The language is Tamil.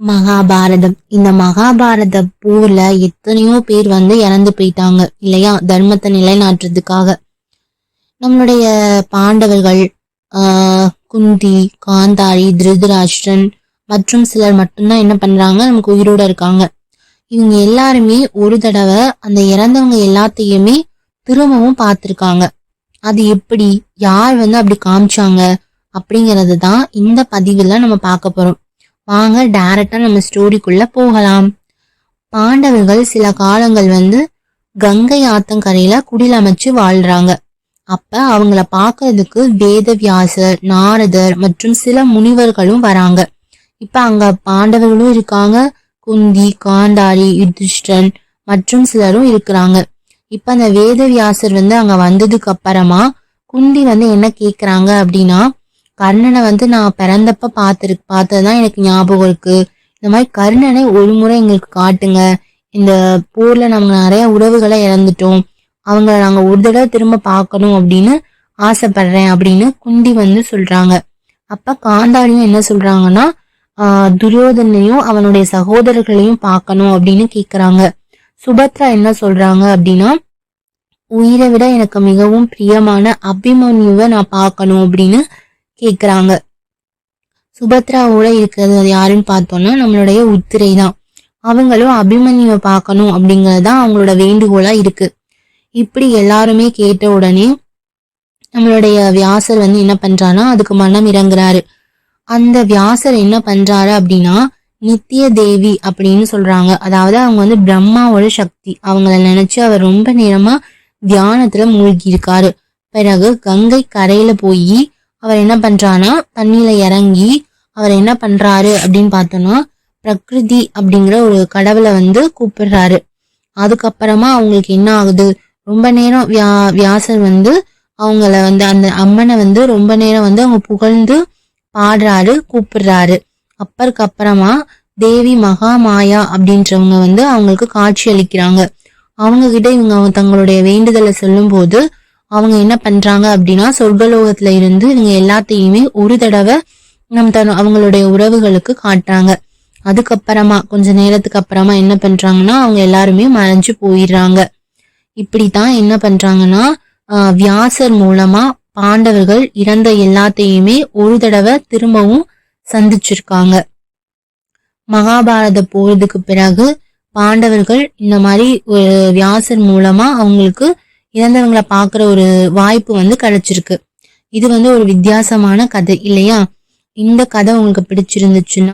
மகாபாரதம். இந்த மகாபாரத போர்ல எத்தனையோ பேர் வந்து இறந்து போயிட்டாங்க. இல்லையா? தர்மத்தை நிலைநாட்டுறதுக்காக. நம்மளுடைய பாண்டவர்கள் குந்தி காந்தாரி திருதராஷ்டிரன் மற்றும் சிலர் மட்டும்தான் என்ன பண்றாங்க? நமக்கு உயிரோட இருக்காங்க. இவங்க எல்லாருமே ஒரு தடவை அந்த இறந்தவங்க எல்லாத்தையுமே திரும்பவும் பார்த்துருக்காங்க. அது எப்படி? யார் வந்து அப்படி காமிச்சாங்க? அப்படிங்கறது தான் இந்த பதிவுல நம்ம பார்க்க போறோம். வாங்க டைரக்டா நம்ம ஸ்டோரிக்குள்ள போகலாம். பாண்டவர்கள் சில காலங்கள் வந்து கங்கை ஆத்தங்கரையில குடில் அமைச்சு வாழ்றாங்க. அப்ப அவங்கள பார்க்கறதுக்கு வேதவியாசர் நாரதர் மற்றும் சில முனிவர்களும் வராங்க. இப்ப அங்க பாண்டவர்களும் இருக்காங்க. குந்தி காந்தாரி யுதிஷ்டன் மற்றும் சிலரும் இருக்கிறாங்க. இப்ப அந்த வேதவியாசர் வந்து அங்க வந்ததுக்கு அப்புறமா குந்தி வந்து என்ன கேக்குறாங்க அப்படின்னா கர்ணனை வந்து நான் பிறந்தப்ப பார்த்துருக்கு பார்த்ததுதான் எனக்கு ஞாபகம் இருக்கு. இந்த மாதிரி கர்ணனை ஒரு முறை எங்களுக்கு காட்டுங்க. இந்த போர்ல நம்ம நிறைய உறவுகளை இழந்துட்டோம். அவங்கள நாங்க ஒரு தடவை திரும்ப பார்க்கணும் அப்படின்னு ஆசைப்படுறேன் அப்படின்னு குந்தி வந்து சொல்றாங்க. அப்ப காந்தாரியும் என்ன சொல்றாங்கன்னா துரியோதனையும் அவனுடைய சகோதரர்களையும் பார்க்கணும் அப்படின்னு கேக்குறாங்க. சுபத்ரா என்ன சொல்றாங்க அப்படின்னா உயிரை விட எனக்கு மிகவும் பிரியமான அபிமன்யுவை நான் பார்க்கணும் அப்படின்னு கேட்குறாங்க சுபத்ராவோட இருக்கிறது யாருன்னு பார்த்தோம்னா நம்மளுடைய உத்திரை தான். அவங்களும் அபிமன்யுவை பார்க்கணும் அப்படிங்கிறது தான் அவங்களோட வேண்டுகோளா இருக்கு. இப்படி எல்லாருமே கேட்ட உடனே நம்மளுடைய வியாசர் வந்து என்ன பண்றாருன்னா அதுக்கு மனம் இறங்குறாரு. அந்த வியாசர் என்ன பண்றாரு அப்படின்னா நித்திய தேவி அப்படின்னு சொல்றாங்க. அதாவது அவங்க வந்து பிரம்மாவோட சக்தி. அவங்கள நினைச்சு அவர் ரொம்ப நேரமா தியானத்துல மூழ்கி இருக்காரு பிறகு கங்கை கரையில போய் அவர் என்ன பண்ணுறான்னா தண்ணியில இறங்கி அவர் என்ன பண்றாரு அப்படின்னு பார்த்தோன்னா பிரகிருதி அப்படிங்கிற ஒரு கடவுளை வந்து கூப்பிடுறாரு. அதுக்கப்புறமா அவங்களுக்கு என்ன ஆகுது? ரொம்ப நேரம் வியா வியாசர் வந்து அவங்கள வந்து அந்த அம்மனை வந்து ரொம்ப நேரம் வந்து அவங்க புகழ்ந்து பாடுறாரு கூப்பிடுறாரு. அப்பருக்கு அப்புறமா தேவி மகாமாயா அப்படின்றவங்க வந்து அவங்களுக்கு காட்சி அளிக்கிறாங்க. அவங்க கிட்ட இவங்க தங்களுடைய வேண்டுதலை சொல்லும்போது அவங்க என்ன பண்றாங்க அப்படின்னா சொர்க்கலோகத்துல இருந்து இவங்க எல்லாத்தையுமே ஒரு தடவை நம் தன் அவங்களுடைய உறவுகளுக்கு காட்டுறாங்க. அதுக்கப்புறமா கொஞ்ச நேரத்துக்கு அப்புறமா என்ன பண்றாங்கன்னா அவங்க எல்லாருமே மறைஞ்சு போயிடுறாங்க. இப்படித்தான் என்ன பண்றாங்கன்னா ஆஹ் வியாசர் மூலமா பாண்டவர்கள் இறந்த எல்லாத்தையுமே ஒரு தடவை திரும்பவும் சந்திச்சிருக்காங்க. மகாபாரத போறதுக்கு பிறகு பாண்டவர்கள் இந்த மாதிரி ஒரு வியாசர் மூலமா அவங்களுக்கு இறந்தவங்களை பார்க்குற ஒரு வாய்ப்பு வந்து கிடைச்சிருக்கு. இது வந்து ஒரு வித்தியாசமான கதை இல்லையா? இந்த கதை உங்களுக்கு பிடிச்சிருந்துச்சுன்னா